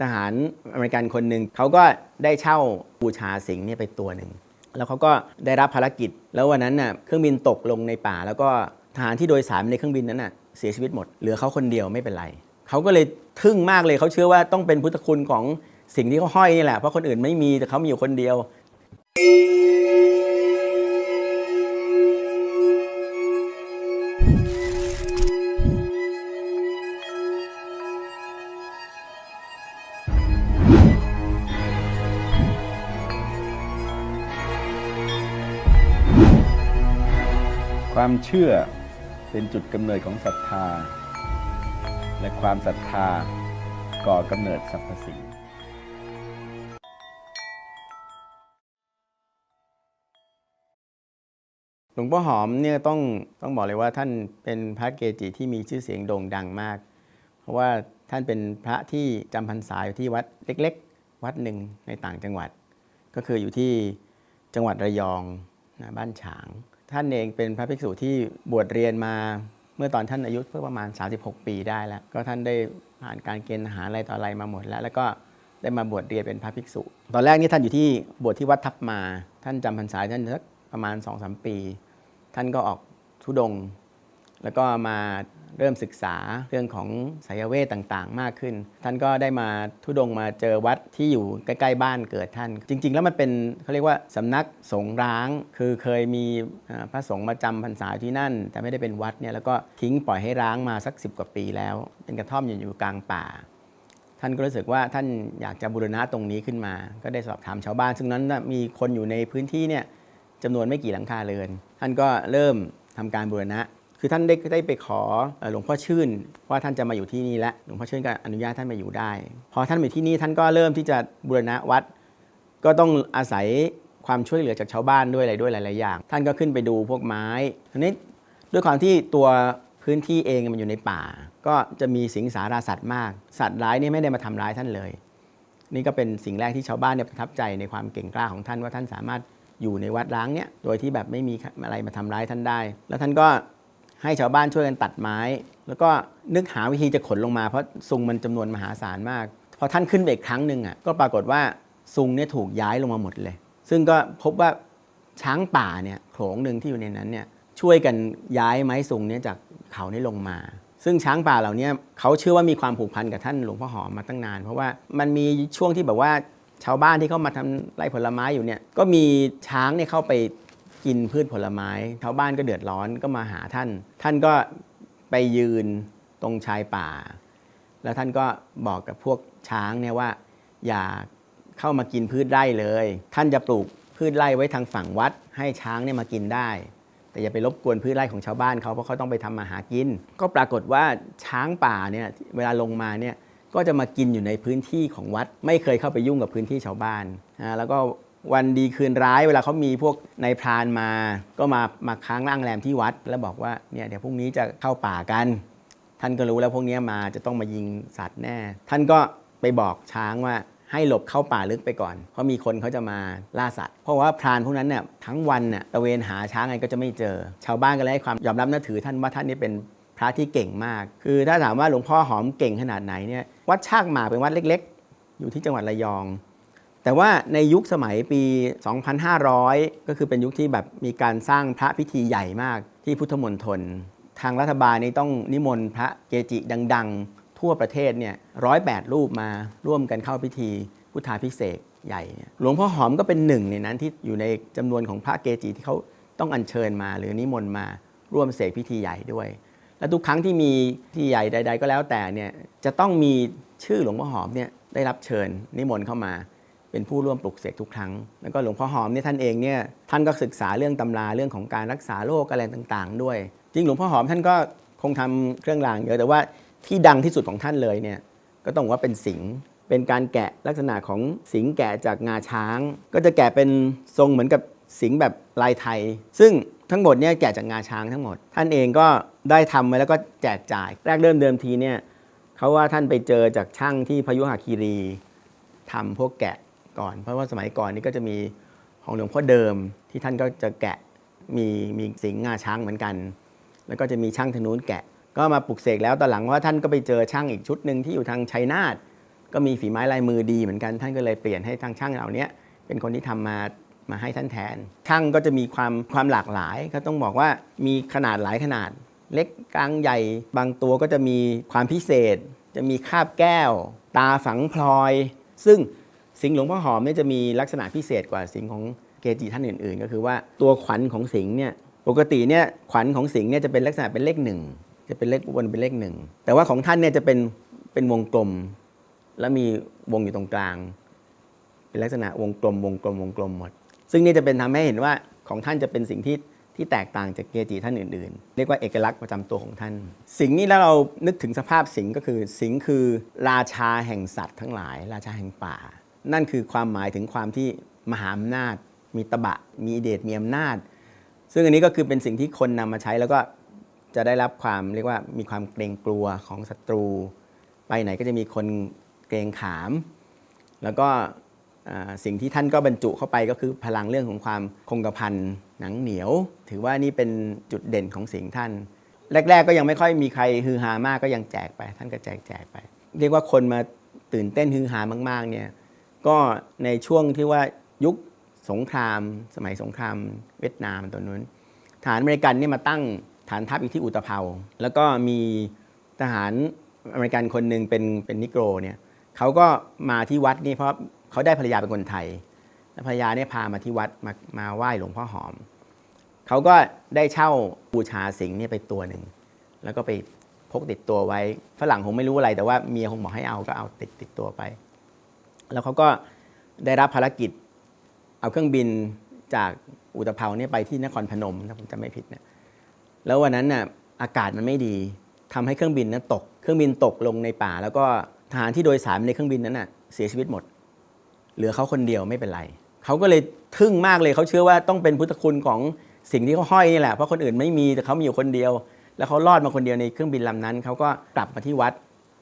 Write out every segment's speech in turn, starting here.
ทหารอเมริกันคนหนึ่งเขาก็ได้เช่าบูชาสิงห์เนี่ยไปตัวหนึ่งแล้วเขาก็ได้รับภารกิจ แล้ววันนั้นน่ะเครื่องบินตกลงในป่า แล้วก็ทหารที่โดยสารในเครื่องบินนั้นน่ะเสียชีวิตหมดเหลือเขาคนเดียวไม่เป็นไรเขาก็เลยทึ่งมากเลยเขาเชื่อว่าต้องเป็นพุทธคุณของสิ่งที่เขาห้อยนี่แหละเพราะคนอื่นไม่มีแต่เขามีอยู่คนเดียว ความเชื่อเป็นจุดกำเนิดของศรัทธา และความศรัทธาก่อกำเนิดสรรพสิ่งหลวงพ่อหอมเนี่ยต้องต้องบอกเลยว่าท่านเป็นพระเกจิที่มีชื่อเสียงโด่งดังมาก เพราะว่าท่านเป็นพระที่จำพรรษาอยู่ที่วัดเล็ก ๆ วัดหนึ่งในต่างจังหวัด ก็คืออยู่ที่จังหวัดระยองนะบ้านฉาง ท่านเองเป็นพระภิกษุที่บวชเรียนมาเมื่อตอนท่านอายุเพิ่อประมาณ 36 ปีได้แล้ว ก็ท่านได้ผ่านการเกณฑ์ทหารอะไรต่ออะไรมาหมดแล้ว แล้วก็ได้มาบวชเรียนเป็นพระภิกษุ ตอนแรกนี่ท่านอยู่ที่บวชที่วัดทับมา ท่านจำพรรษาท่านสักประมาณ2-3ปี ท่านก็ออกทุดง แล้วก็มา เริ่มศึกษาเรื่องของสายเวทต่างๆ มากขึ้น ท่านก็ได้มาทุดงมาเจอวัดที่อยู่ใกล้ๆบ้านเกิดท่าน จริง ๆ แล้วมันเป็นเขาเรียกว่าสำนักสงร้าง คือเคยมีพระสงฆ์มาจำพรรษาที่นั่น แต่ไม่ได้เป็นวัดเนี่ยแล้วก็ทิ้งปล่อยให้ร้างมาสักสิบกว่าปีแล้ว เป็นกระท่อมอยู่อยู่กลางป่า ท่านก็รู้สึกว่าท่านอยากจะบูรณะตรงนี้ขึ้นมา ก็ได้สอบถามชาวบ้าน ซึ่งนั้นมีคนอยู่ในพื้นที่เนี่ยจำนวนไม่กี่หลังคาเรือน ท่านก็เริ่มทำการบูรณะ คือท่านได้ได้ไปขอหลวงพ่อชื่น ว่าท่านจะมาอยู่ที่นี่แล้วหลวงพ่อชื่นก็อนุญาตท่านมาอยู่ได้ พอท่านมาที่นี่ท่านก็เริ่มที่จะบูรณะวัด ก็ต้องอาศัยความช่วยเหลือจากชาวบ้านด้วยอะไรด้วยหลาย ๆ อย่าง ท่านก็ขึ้นไปดูพวกไม้ทีนี้ด้วยความที่ตัวพื้นที่เองมันอยู่ในป่า ก็จะมีสิงสาราสัตว์มาก สัตว์ร้ายนี่ไม่ได้มาทำร้ายท่านเลย นี่ก็เป็นสิ่งแรกที่ชาวบ้านเนี่ยประทับใจในความเก่งกล้าของท่านว่าท่านสามารถอยู่ในวัดร้างเนี่ยโดยที่แบบไม่มีอะไรมาทำร้ายท่านได้ แล้วท่านก็ ให้ชาวบ้านช่วยกันตัดไม้ แล้วก็นึกหาวิธีจะขนลงมาเพราะซุงมันจำนวนมหาศาลมากพอท่านขึ้นไปอีกครั้งหนึ่งอะก็ปรากฏว่าซุงเนี่ยถูกย้ายลงมาหมดเลย ซึ่งก็พบว่าช้างป่าเนี่ยโขลงหนึ่งที่อยู่ในนั้นเนี่ยช่วยกันย้ายไม้ซุงเนี่ยจากเขานี่ลงมา ซึ่งช้างป่าเหล่านี้เขาเชื่อว่ามีความผูกพันกับท่านหลวงพ่อหอมมาตั้งนาน เพราะว่ามันมีช่วงที่แบบว่าชาวบ้านที่เข้ามาทำไร่ผลไม้อยู่เนี่ยก็มีช้างเนี่ยเข้าไปกินพืชผลไม้ ชาวบ้านก็เดือดร้อนก็มาหาท่าน ท่านก็ไปยืนตรงชายป่า แล้วท่านก็บอกกับพวกช้างเนี่ยว่า อย่าเข้ามากินพืชไร่เลย ท่านจะปลูกพืชไร่ไว้ทางฝั่งวัด ให้ช้างเนี่ยมากินได้ แต่อย่าไปรบกวนพืชไร่ของชาวบ้านเขาเพราะเขาต้องไปทำมาหากิน ก็ปรากฏว่าช้างป่าเนี่ยเวลาลงมาเนี่ยก็จะมากินอยู่ในพื้นที่ของวัด ไม่เคยเข้าไปยุ่งกับพื้นที่ชาวบ้านอ่าแล้วก็ วันดีคืนร้ายเวลาเขามีพวกนายพรานมา ก็มามาค้างร่างแรมที่วัด แล้วบอกว่าเนี่ยเดี๋ยวพรุ่งนี้จะเข้าป่ากัน ท่านก็รู้แล้วพวกนี้มาจะต้องมายิงสัตว์แน่ ท่านก็ไปบอกช้างว่าให้หลบเข้าป่าลึกไปก่อน เพราะมีคนเขาจะมาล่าสัตว์ เพราะว่าพรานพวกนั้นเนี่ยทั้งวันเนี่ยตะเวนหาช้างไงก็จะไม่เจอ ชาวบ้านก็เลยให้ความยอมรับนับถือท่านว่าท่านนี่เป็นพระที่เก่งมาก คือถ้าถามว่าหลวงพ่อหอมเก่งขนาดไหนเนี่ยวัดชากหมากเป็นวัดเล็ก ๆ อยู่ที่จังหวัดระยอง แต่ว่าในยุคสมัยปี 2500 ก็คือเป็นยุคที่แบบมีการสร้างพระพิธีใหญ่มากที่พุทธมณฑลทางรัฐบาลนี่ต้องนิมนต์พระเกจิดัง ๆ ทั่วประเทศเนี่ยร้อยแปดรูปมาร่วมกันเข้าพิธีพุทธาพิเศษใหญ่เนี่ยหลวงพ่อหอมก็เป็นหนึ่งในนั้นที่อยู่ในจำนวนของพระเกจิที่เขาต้องอัญเชิญมา หรือนิมนต์มาร่วมเสกพิธีใหญ่ด้วย และทุกครั้งที่มีพิธีใหญ่ใด ๆ ก็แล้วแต่เนี่ยจะต้องมีชื่อหลวงพ่อหอมเนี่ยได้รับเชิญนิมนต์เข้ามา เป็นผู้ร่วมปลุกเสกทุกครั้ง แล้วก็หลวงพ่อหอมเนี่ยท่านเองเนี่ยท่านก็ศึกษาเรื่องตำราเรื่องของการรักษาโรคอะไรต่างๆ ด้วย จริงหลวงพ่อหอมท่านก็คงทำเครื่องรางเยอะแต่ว่าที่ดังที่สุดของท่านเลยเนี่ยก็ต้องว่าเป็นสิงเป็นการแกะลักษณะของสิงแกะจากงาช้าง ก็จะแกะเป็นทรงเหมือนกับสิงแบบลายไทย ซึ่งทั้งหมดเนี่ยแกะจากงาช้างทั้งหมด ท่านเองก็ได้ทำไว้แล้วก็แจกจ่าย แรกเริ่มเดิมทีเนี่ยเขาว่าท่านไปเจอจากช่างที่พยุหคีรีทำพวกแกะ ก่อน เพราะว่าสมัยก่อนนี่ก็จะมีของหลวงพ่อเดิมที่ท่านก็จะแกะมีมีสิงห์งาช้างเหมือนกัน แล้วก็จะมีช่างทางนู้นแกะ ก็มาปลุกเสกแล้วตอนหลังว่าท่านก็ไปเจอช่างอีกชุดหนึ่งที่อยู่ทางชัยนาทก็มีฝีไม้ลายมือดีเหมือนกัน ท่านก็เลยเปลี่ยนให้ทางช่างเหล่านี้เป็นคนที่ทำมามาให้ท่านแทน ช่างก็จะมีความความหลากหลาย ก็ต้องบอกว่ามีขนาดหลายขนาด เล็กกลางใหญ่ บางตัวก็จะมีความพิเศษ จะมีคาบแก้ว ตาฝังพลอย ซึ่ง สิงห์หลวงพ่อหอมเนี่ยจะมีลักษณะพิเศษกว่าสิงห์ของเกจิท่านอื่น ๆ ก็คือว่าตัวขวัญของสิงห์เนี่ยปกติเนี่ยขวัญของสิงห์เนี่ยจะเป็นลักษณะเป็นเลขหนึ่งจะเป็นเลขวนเป็นเลขหนึ่งแต่ว่าของท่านเนี่ยจะเป็นเป็นวงกลม แล้วมีวงอยู่ตรงกลาง เป็นลักษณะวงกลม วงกลมวงกลมหมด ซึ่งนี่จะเป็นทำให้เห็นว่าของท่านจะเป็นสิ่งที่ที่แตกต่างจากเกจิท่านอื่น ๆ เรียกว่าเอกลักษณ์ประจำตัวของท่าน สิงห์นี่แล้วเรานึกถึงสภาพสิงห์ก็คือ สิงห์คือราชาแห่งสัตว์ทั้งหลาย ราชาแห่งป่า นั่นคือความหมายถึงความที่มหาอำนาจ มีตบะ มีเดชมีอำนาจ ซึ่งอันนี้ก็คือเป็นสิ่งที่คนนำมาใช้แล้วก็จะได้รับความเรียกว่ามีความเกรงกลัวของศัตรู ไปไหนก็จะมีคนเกรงขาม แล้วก็สิ่งที่ท่านก็บรรจุเข้าไปก็คือพลังเรื่องของความคงกระพันหนังเหนียว ถือว่านี่เป็นจุดเด่นของสิงท่าน แรก ๆ ก็ยังไม่ค่อยมีใครฮือฮามากก็ยังแจกไป ท่านก็แจกแจกไป เรียกว่าคนมาตื่นเต้นฮือฮามากๆเนี่ย ก็ในช่วงที่ว่ายุคสงคราม สมัยสงครามเวียดนามตัวนู้นทหารอเมริกันเนี่ยมาตั้งฐานทัพอยู่ที่อุตภเปาแล้วก็มีทหารอเมริกันคนหนึ่งเป็นเป็นนิโกรเนี่ยเขาก็มาที่วัดนี่เพราะเขาได้ภรรยาเป็นคนไทยแล้วภรรยาเนี่ยพามาที่วัดมามาไหว้หลวงพ่อหอม เขาก็ได้เช่าบูชาสิงห์เนี่ยไปตัวหนึ่งแล้วก็ไปพกติดตัวไว้ฝรั่งคงไม่รู้อะไรแต่ว่าเมียคงบอกให้เอาก็เอาติดติดตัวไป แล้วเขาก็ได้รับภารกิจ เอาเครื่องบินจากอุตภเปาเนี่ยไปที่นครพนมถ้าผมจำไม่ผิดนะแล้ววันนั้นน่ะอากาศมันไม่ดีทำให้เครื่องบินนั้นตก เครื่องบินตกลงในป่า แล้วก็ทหารที่โดยสารในเครื่องบินนั้นน่ะเสียชีวิตหมด เหลือเขาคนเดียวไม่เป็นไรเขาก็เลยทึ่งมากเลยเขาเชื่อว่าต้องเป็นพุทธคุณของสิ่งที่เขาห้อยนี่แหละเพราะคนอื่นไม่มีแต่เขามีอยู่คนเดียว แล้วเขารอดมาคนเดียวในเครื่องบินลำนั้นเขาก็กลับมาที่วัด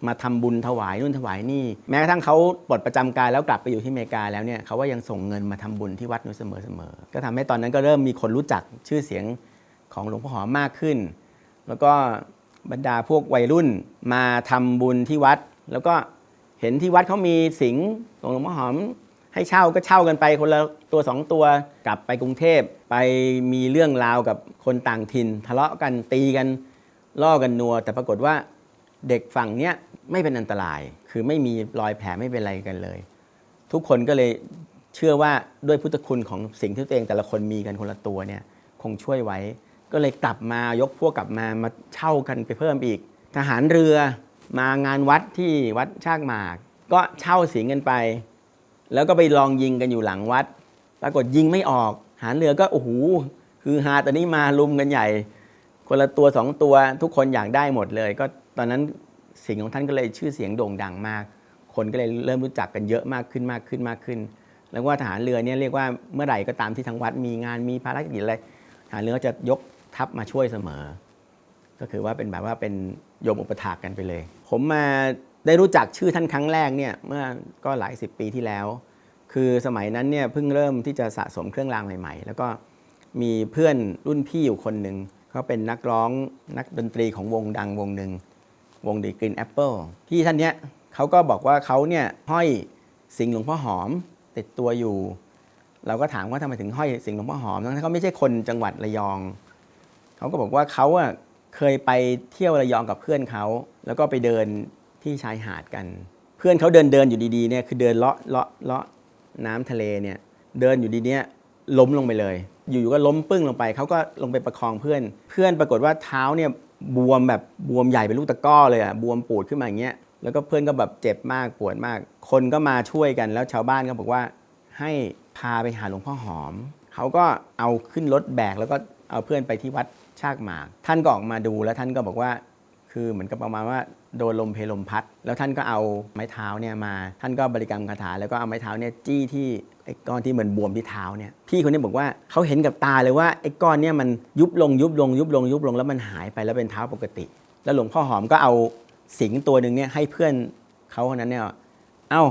มาทำบุญถวายนู่นถวายนี่ แม้กระทั่งเขาปลดประจำการแล้วกลับไปอยู่ที่อเมริกาแล้วเนี่ยเขาก็ยังส่งเงินมาทำบุญที่วัดนู้นเสมอๆก็ทำให้ตอนนั้นก็เริ่มมีคนรู้จักชื่อเสียงของหลวงพ่อหอมมากขึ้น แล้วก็บรรดาพวกวัยรุ่นมาทำบุญที่วัด แล้วก็เห็นที่วัดเขามีสิงห์ของหลวงพ่อหอม ให้เช่าก็เช่ากันไปคนละตัวสองตัวกลับไปกรุงเทพไปมีเรื่องราวกับคนต่างถิ่น ทะเลาะกันตีกันล่อกันนัว แต่ปรากฏว่าเด็กฝั่งเนี้ย ไม่เป็นอันตราย คือไม่มีรอยแผลไม่เป็นอะไรกันเลย ทุกคนก็เลยเชื่อว่าด้วยพุทธคุณของสิ่งที่ตัวเองแต่ละคนมีกันคนละตัวเนี่ยคงช่วยไว้ ก็เลยกลับมายกพวกกลับมามาเช่ากันไปเพิ่มอีก ทหารเรือมางานวัดที่วัดชากหมาก ก็เช่าสิงกันไป แล้วก็ไปลองยิงกันอยู่หลังวัด ปรากฏยิงไม่ออกหารเรือก็โอ้โหคือฮาตอนนี้มาลุมกันใหญ่ คนละตัวสองตัวทุกคนอยากได้หมดเลย ก็ตอนนั้น สิ่งของท่านก็เลยชื่อเสียงโด่งดังมาก คนก็เลยเริ่มรู้จักกันเยอะมากขึ้นมากขึ้นมากขึ้น แล้วว่าทหารเรือเนี่ยเรียกว่าเมื่อไหร่ก็ตามที่ทางวัดมีงานมีภารกิจอะไรทหารเรือก็จะยกทัพมาช่วยเสมอ ก็คือว่าเป็นแบบว่าเป็นโยมอุปถากกันไปเลย ผมมาได้รู้จักชื่อท่านครั้งแรกเนี่ยเมื่อก็หลายสิบปีที่แล้ว คือสมัยนั้นเนี่ยเพิ่งเริ่มที่จะสะสมเครื่องรางใหม่ ๆ แล้วก็มีเพื่อนรุ่นพี่อยู่คนหนึ่งเขาเป็นนักร้องนักดนตรีของวงดังวงหนึ่ง วงดีกรีนแอปเปิลพี่ท่านเนี้ยเขาก็บอกว่าเขาเนี่ยห้อยสิงหลวงพ่อหอมติดตัวอยู่ เราก็ถามว่าทำไมถึงห้อยสิงหลวงพ่อหอมทั้งที่เขาไม่ใช่คนจังหวัดระยอง เขาก็บอกว่าเขาอะเคยไปเที่ยวระยองกับเพื่อนเขา แล้วก็ไปเดินที่ชายหาดกัน เพื่อนเขาเดินเดินอยู่ดีๆเนี่ยคือเดินเลาะเลาะเลาะน้ำทะเลเนี่ยเดินอยู่ดีเนี่ยล้มลงไปเลย อยู่ๆก็ล้มปึ้งลงไปเขาก็ลงไปประคองเพื่อน เพื่อนปรากฏว่าเท้าเนี่ย บวมแบบบวมใหญ่เป็นลูกตะก้อเลยอะบวมปูดขึ้นมาอย่างเงี้ยแล้วก็เพื่อนก็แบบเจ็บมากปวดมาก คนก็มาช่วยกันแล้วชาวบ้านก็บอกว่า ให้พาไปหาหลวงพ่อหอมเขาก็เอาขึ้นรถแบกแล้วก็เอาเพื่อนไปที่วัดชากหมาก ท่านก็ออกมาดูแล้วท่านก็บอกว่า คือเหมือนกับประมาณว่าโดนลมเพลลมพัด แล้วท่านก็เอาไม้เท้าเนี่ยมา ท่านก็บริกรรมคาถาแล้วก็เอาไม้เท้าเนี่ยจี้ที่ ไอ้ก้อนที่เหมือนบวมที่เท้าเนี่ยพี่คนนี้บอกว่าเขาเห็นกับตาเลยว่าไอ้ก้อนเนี่ยมันยุบลงยุบลงยุบลงยุบลงแล้วมันหายไปแล้วเป็นเท้าปกติ แล้วหลวงพ่อหอมก็เอาสิงตัวหนึ่งเนี่ยให้เพื่อนเขาคนนั้นเนี่ยเอ้า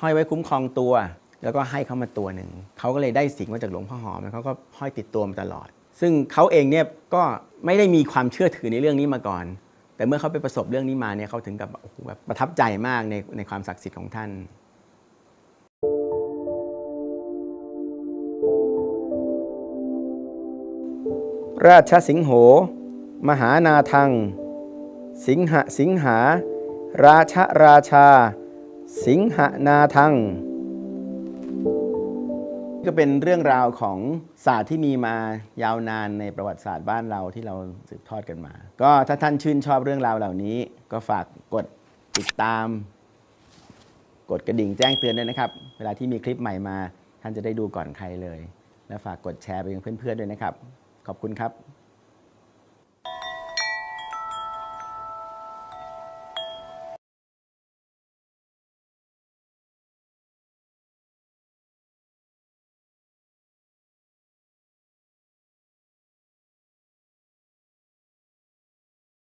ห้อยไว้คุ้มครองตัว แล้วก็ให้เขามาตัวหนึ่งเขาก็เลยได้สิงมาจากหลวงพ่อหอมแล้วเขาก็ห้อยติดตัวมาตลอด ซึ่งเขาเองเนี่ยก็ไม่ได้มีความเชื่อถือในเรื่องนี้มาก่อน แต่เมื่อเขาไปประสบเรื่องนี้มาเนี่ยเขาถึงกับแบบประทับใจมากในในความศักดิ์สิทธิ์ของท่าน ราชสิงโห มหานาทัง สิงหสิงหา ราชราชา สิงหนาทัง ก็เป็นเรื่องราวของศาสตร์ที่มีมายาวนานในประวัติศาสตร์บ้านเราที่เราสืบทอดกันมา ก็ถ้าท่านชื่นชอบเรื่องราวเหล่านี้ ก็ฝากกดติดตาม กดกระดิ่งแจ้งเตือนด้วยนะครับ เวลาที่มีคลิปใหม่มา ท่านจะได้ดูก่อนใครเลย และฝากกดแชร์ไปยังเพื่อนๆด้วยนะครับ ขอบคุณครับ